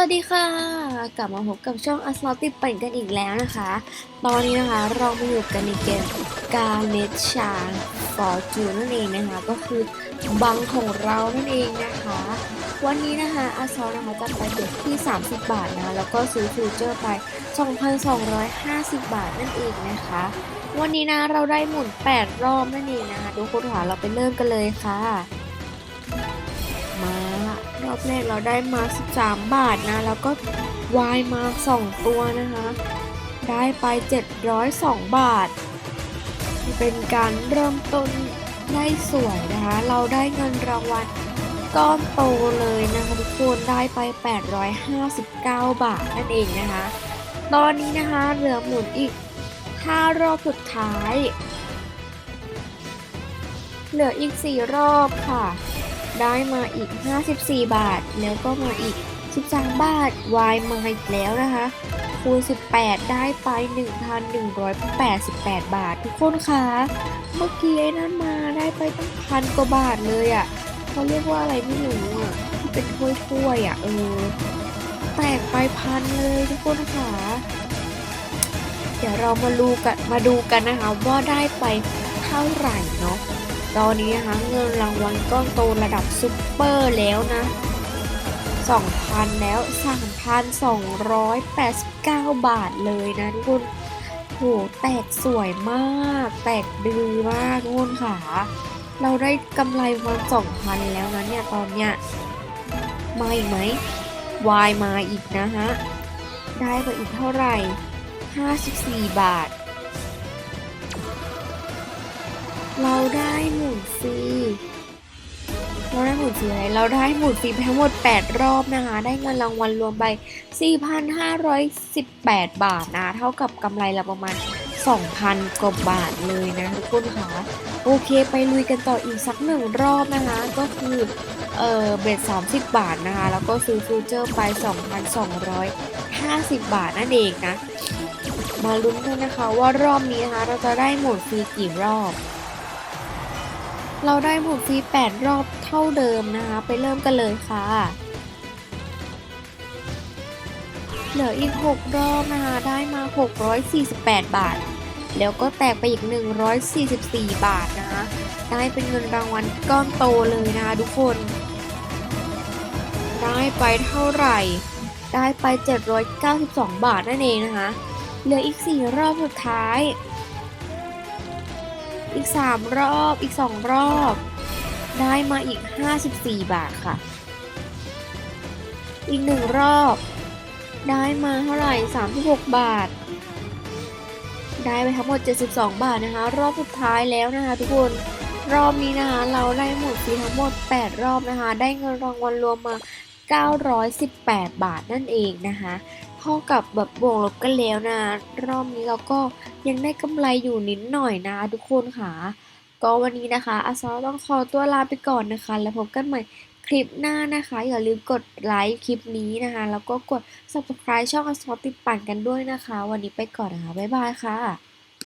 วัสดีค่ะ กลับมาพบกับช่องอัสมอติปั่นกันอีกแล้วนะคะ ตอนนี้นะคะเรามาอยู่กันในเกมกาเลชาฟอร์จูนนั่นเองนะคะ ก็คือบังของเรานั่นเองนะคะ วันนี้นะคะอาซอนะคะจะไปเด็ดที่ 30 บาทนะคะแล้วก็ซื้อฟิวเจอร์ไป 2,250 บาทนั่นเองนะคะ วันนี้นะเราได้หมุน 8 รอบนั่นเองนะคะทุกคนค่ะเราไปเริ่มกันเลยค่ะ รอบแรกเราได้มา 13 บาทนะ แล้วก็วายมา 2 ตัวนะคะ ได้ไป 702 บาท เป็นการเริ่มต้นได้สวยนะคะ เราได้เงินรางวัลก้อนโตเลยนะคะทุกคนได้ไป 859 บาทนั่นเองนะคะ ตอนนี้นะคะเหลือหมุนอีก 5 รอบสุดท้าย เหลืออีก 4 รอบค่ะ ได้มาอีก 54 บาท แล้วก็มาอีก 13 บาท y มาอีกแล้วนะคะ คูณ 18 ได้ไป 1,188 บาท ทุกคนคะเมื่อกี้นั่นมาได้ไปตั้งพันกว่าบาทเลยอะ่ะเขาเรียกว่าอะไรไม่รู้อะที่เป็นถ้วยๆอะเออแตกไปพันเลยทุกคนคะเดี๋ยวเรามาดูกันมาดูกันนะคะว่าได้ไปเท่าไหร่เนาะ ตอนนี้นะคะเงินรางวัลก้อนโตระดับซุปเปอร์แล้วนะ 2,000 แล้ว 3,289 บาทเลยนะทุกคนโหแตกสวยมาก แตกดือมากทุกคนค่ะ เราได้กำไรมา2,000 แล้วนะเนี่ย ตอนเนี้ยมาอีกไหมวายมาอีกนะฮะ ได้มาอีกเท่าไหร่ 54 บาท เราได้หมุนฟรีอะไรเราได้หมุนฟรีทั้งหมด 8 รอบนะคะ ได้เงินรางวัลรวมไป 4,518 บาทนะ เท่ากับกำไรเราประมาณ 2,000 กว่าบาทเลยนะทุกคนคะโอเค ไปลุยกันต่ออีกสักหนึ่งรอบนะคะ ก็คือเออเบ็ด30 บาทนะคะ แล้วก็ซื้อฟิวเจอร์ไป 2,250 บาทนั่นเองนะ มาลุ้นกันนะคะว่ารอบนี้นะคะเราจะได้หมุนฟรีกี่รอบ เราได้หมุนฟรี8รอบเท่าเดิมนะคะ ไปเริ่มกันเลยค่ะ เหลืออีก 6 รอบนะคะ ได้มา 648 บาท แล้วก็แตกไปอีก 144 บาทนะคะ ได้เป็นเงินรางวัลก้อนโตเลยนะคะทุกคน ได้ไปเท่าไหร่ ได้ไป 792 บาทนั่นเองนะคะ เหลืออีก 4 รอบสุดท้าย อีก 3 รอบอีก 2 รอบ ได้มาอีก 54 บาทค่ะ อีก 1 รอบ ได้มาเท่าไหร่ 36 บาท ได้ไปทั้งหมด 72 บาทนะคะ รอบสุดท้ายแล้วนะคะ ทุกคนรอบนี้นะคะเราได้หมดฟรีทั้งหมด 8 รอบนะคะ ได้เงินรางวัลรวมมา 918 บาทนั่นเองนะคะเท่ากับแบบบวกลบกันแล้วนะ รอบนี้เราก็ยังได้กำไรอยู่นิดหน่อยนะทุกคนค่ะ ก็วันนี้นะคะอาซอต้องขอตัวลาไปก่อนนะคะ แล้วพบกันใหม่คลิปหน้านะคะ อย่าลืมกดไลค์คลิปนี้นะคะ แล้วก็กด subscribe ช่องอาซอติดปั่นกันด้วยนะคะ วันนี้ไปก่อนนะคะ บ๊ายบายค่ะ